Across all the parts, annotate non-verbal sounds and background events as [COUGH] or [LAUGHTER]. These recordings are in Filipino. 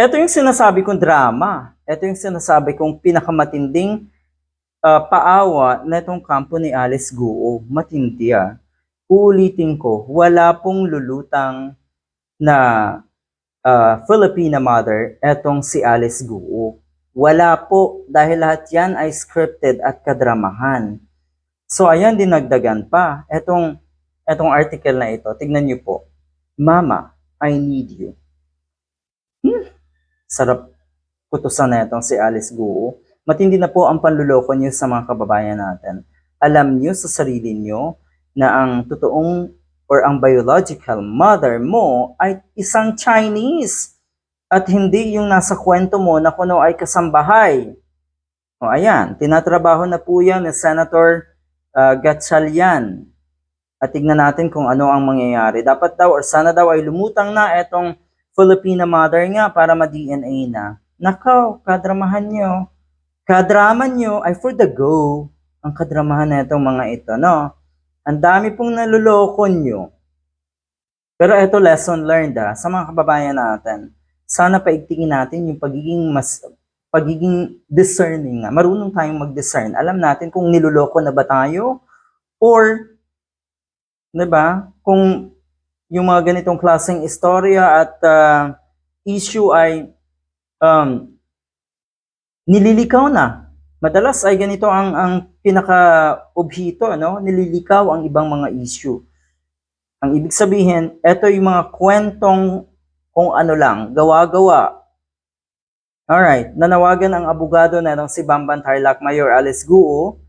Ito yung sinasabi kong drama. Ito yung sinasabi kong pinakamatinding ah, paawa na itong kampo ni Alice Guo. Matindi ah. Uulitin ko, wala pong lulutang na ah, Filipina mother etong si Alice Guo. Wala po dahil lahat yan ay scripted at kadramahan. So ayan dinagdagan pa. Etong etong article na ito, tignan niyo po. Mama, I need you. Hmm, sarap kutusan na itong si Alice Guo. Matindi na po ang panluloko niyo sa mga kababayan natin. Alam niyo sa sarili niyo na ang totoong or ang biological mother mo ay isang Chinese at hindi yung nasa kwento mo na kuno ay kasambahay. O ayan, tinatrabaho na po yan ni Senator uh, Gatchalian. At tignan natin kung ano ang mangyayari. Dapat daw or sana daw ay lumutang na etong Filipina mother nga para ma-DNA na. Nakaw, kadramahan nyo. Kadraman nyo ay for the go. Ang kadramahan na itong mga ito, no? Ang dami pong naluloko nyo. Pero ito lesson learned ah, sa mga kababayan natin. Sana paigtingin natin yung pagiging mas pagiging discerning. Marunong tayong mag-discern. Alam natin kung niloloko na ba tayo or 'di ba? Kung yung mga ganitong klaseng istorya at ah, issue ay um, nililikaw na. Madalas ay ganito ang ang pinaka-obhito, no? Nililikaw ang ibang mga issue. Ang ibig sabihin, ito yung mga kwentong kung ano lang, gawa-gawa. Alright, nanawagan ang abogado na ng si Bamban Tarlac Mayor Alice Guo,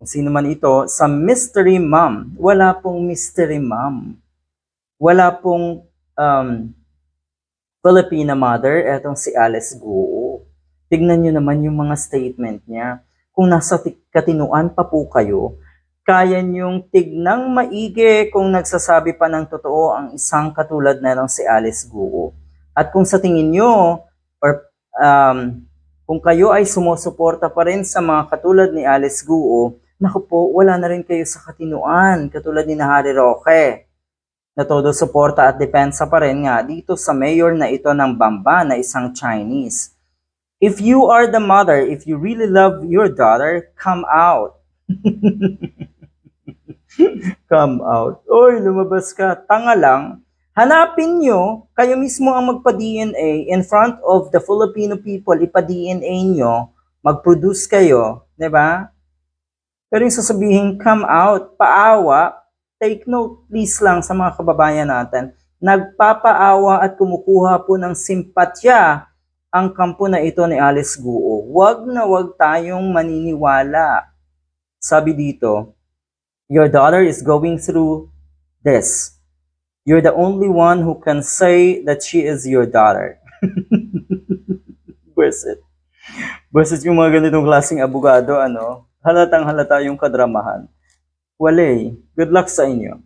kung sino man ito, sa mystery mom. Wala pong mystery mom. Wala pong um, Filipina mother, etong si Alice Guo. Tignan nyo naman yung mga statement niya. Kung nasa ti- katinuan pa po kayo, kaya niyong tignang maigi kung nagsasabi pa ng totoo ang isang katulad na lang si Alice Guo. At kung sa tingin nyo, or um, kung kayo ay sumusuporta pa rin sa mga katulad ni Alice Guo, naku po, wala na rin kayo sa katinuan, katulad ni na Harry Roque na todo suporta at depensa pa rin nga dito sa mayor na ito ng Bamba na isang Chinese. If you are the mother, if you really love your daughter, come out. [LAUGHS] come out. Oy, lumabas ka. Tanga lang. Hanapin nyo, kayo mismo ang magpa-DNA in front of the Filipino people, ipa-DNA nyo, mag-produce kayo, di ba? Pero yung sasabihin, come out, paawa, take note please lang sa mga kababayan natin, nagpapaawa at kumukuha po ng simpatya ang kampo na ito ni Alice Guo. Huwag na huwag tayong maniniwala. Sabi dito, your daughter is going through this. You're the only one who can say that she is your daughter. [LAUGHS] Buset. Buset yung mga ganitong klaseng abogado, ano, halatang halata yung kadramahan. Wale, good luck sa inyo.